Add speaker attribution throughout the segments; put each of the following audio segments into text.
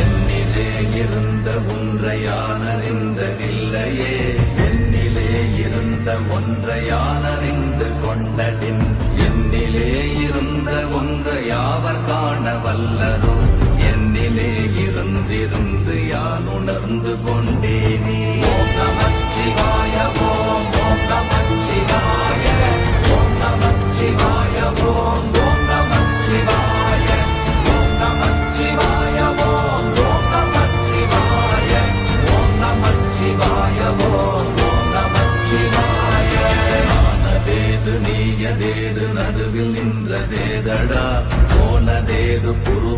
Speaker 1: என்னிலே இருந்த ஒன்றையானறிந்த நில்லையே என்னிலே இருந்த ஒன்றையான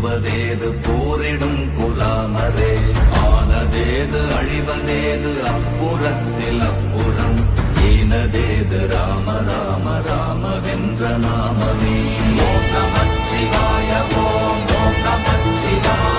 Speaker 1: புருவதேது போரிடும் குலாமரே ஆனதேது அழிவதேது அப்புறத்தில் அப்புறம். ஈனதேது ராம ராம ராம வென்ற நாமமே. ஓம் நமச்சிவாய ஓம் ஓம் நமச்சிவாய.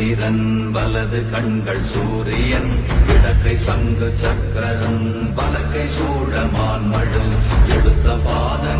Speaker 1: சந்திரன் வலது கண்கள் சூரியன் இடக்கை சங்கு சக்கரம் வலக்கை சூழமான் மழு. எடுத்த பாதங்கள்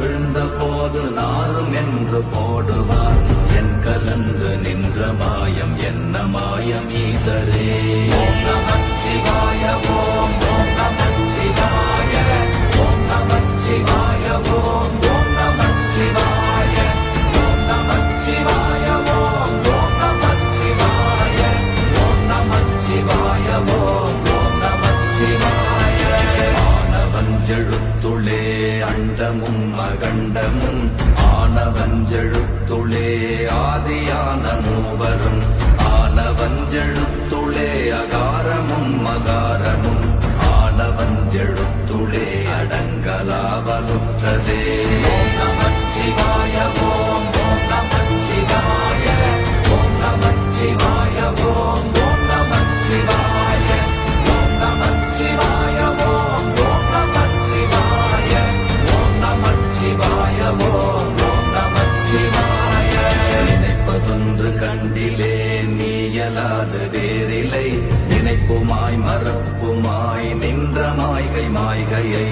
Speaker 1: விழுந்த போது நாரும் என்று போடுவார். என் கலந்து நின்ற மாயம் என்ன மாயம் ஈசரே? ஓம் நமச்சிவாய ஓம் ஓம் நமச்சிவாய ஓம் நமச்சிவாய ஓம் ஓம் நமச்சிவாய ஓம் நமச்சிவாய ஓம் ஓம் நமச்சிவாய ஓம் நமச்சிவாய ஓம் ஓம் நமச்சிவாய ஆனவஞ்செழுத்துளே அண்டமும் அகண்டமும் ஆனவஞ்செழுத்துளே ஆதியான மூவரும் கண்டிலே நீயலாத வேறில்லை. இணைப்புமாய் மறப்புமாய் நின்ற மாய்கை மாய்கையை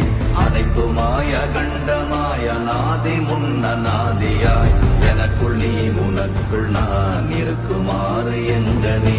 Speaker 1: அனைத்துமாய் அகண்டமாய் அநாதி முன்னநாதியாய் எனக்குள் நீ உனக்குள் நான் இருக்குமாறு எங்க நீ.